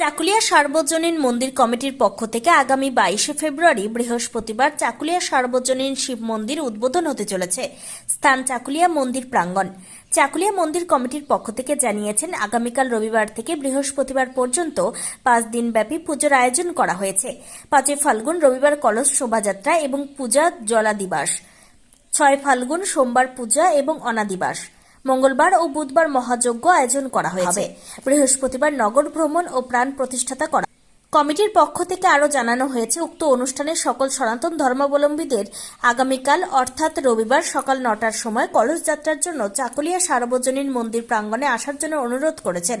চাকুলিয়া সার্বজনীন মন্দির কমিটির পক্ষ থেকে আগামী বাইশে ফেব্রুয়ারি বৃহস্পতিবার চাকুলিয়া সার্বজনীন শিব মন্দির উদ্বোধন হতে চলেছে। স্থান চাকুলিয়া মন্দির প্রাঙ্গণ। চাকুলিয়া মন্দির কমিটির পক্ষ থেকে জানিয়েছেন, আগামীকাল রবিবার থেকে বৃহস্পতিবার পর্যন্ত পাঁচ দিনব্যাপী পুজোর আয়োজন করা হয়েছে। পাঁচই ফাল্গুন রবিবার কলস শোভাযাত্রা এবং পূজা জলাদিবাস। ছয় ফাল্গুন সোমবার পূজা এবং অনাদিবাস। মঙ্গলবার ও বুধবার মহাযজ্ঞ আয়োজন করা হয়েছে। বৃহস্পতিবার নগর ভ্রমণ ও প্রাণ প্রতিষ্ঠাতা করা। কমিটির পক্ষ থেকে আরও জানানো হয়েছে উক্ত অনুষ্ঠানে সকল সনাতন ধর্মাবলম্বীদের আগামীকাল অর্থাৎ রবিবার সকাল নটার সময় কলস যাত্রার জন্য চাকুলিয়া সার্বজনীন মন্দির প্রাঙ্গনে আসার জন্য অনুরোধ করেছেন।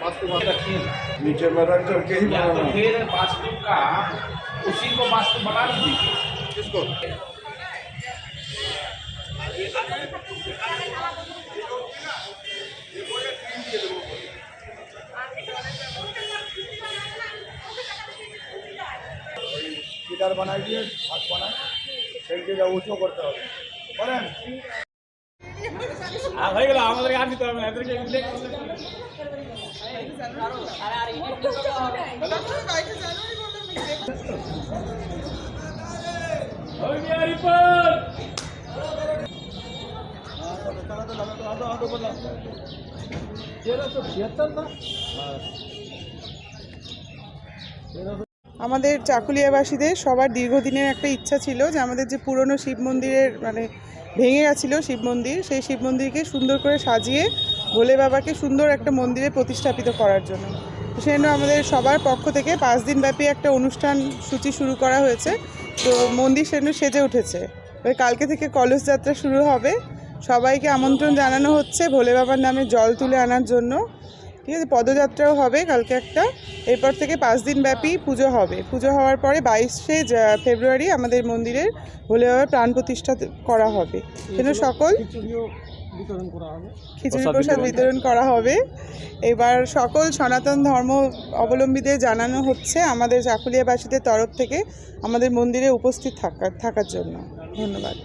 बास्तूर रखिए नीचे में रख करके ही या तो बनाना फिर वास्तु का उसी को वास्तु बना दीजिए किसको গিটার বানাই দিয়ে হাত বানায় সেই জায়গা উঁচু করতে হবে করেন হয়ে গেল আমাদের আর নিতে হবে না এদেরকে উল্লেখ আমাদের চাকুলিয়াবাসীদের সবার দীর্ঘদিনের একটা ইচ্ছা ছিল যে আমাদের যে পুরনো শিব মন্দিরের মানে ভেঙে গেছিল শিব মন্দির, সেই শিব মন্দিরকে সুন্দর করে সাজিয়ে ভোলে বাবাকে সুন্দর একটা মন্দিরে প্রতিস্থাপিত করার জন্য। তো সেই জন্য আমাদের সবার পক্ষ থেকে পাঁচ দিন ব্যাপী একটা অনুষ্ঠান সূচি শুরু করা হয়েছে। তো মন্দির সেজন্য সেজে উঠেছে। এবার কালকে থেকে কলস যাত্রা শুরু হবে। সবাইকে আমন্ত্রণ জানানো হচ্ছে ভোলে বাবার নামে জল তুলে আনার জন্য। ঠিক আছে পদযাত্রাও হবে কালকে একটা। এরপর থেকে পাঁচ দিন ব্যাপী পুজো হবে। পুজো হওয়ার পরে বাইশে ফেব্রুয়ারি আমাদের মন্দিরের ভোলে বাবার প্রাণ প্রতিষ্ঠা করা হবে। যেন সকল খিচুড়ি প্রসাদ বিতরণ করা হবে। এবার সকল সনাতন ধর্ম অবলম্বীদের জানানো হচ্ছে আমাদের চাকুলিয়াবাসীদের তরফ থেকে আমাদের মন্দিরে উপস্থিত থাকার থাকার জন্য। ধন্যবাদ।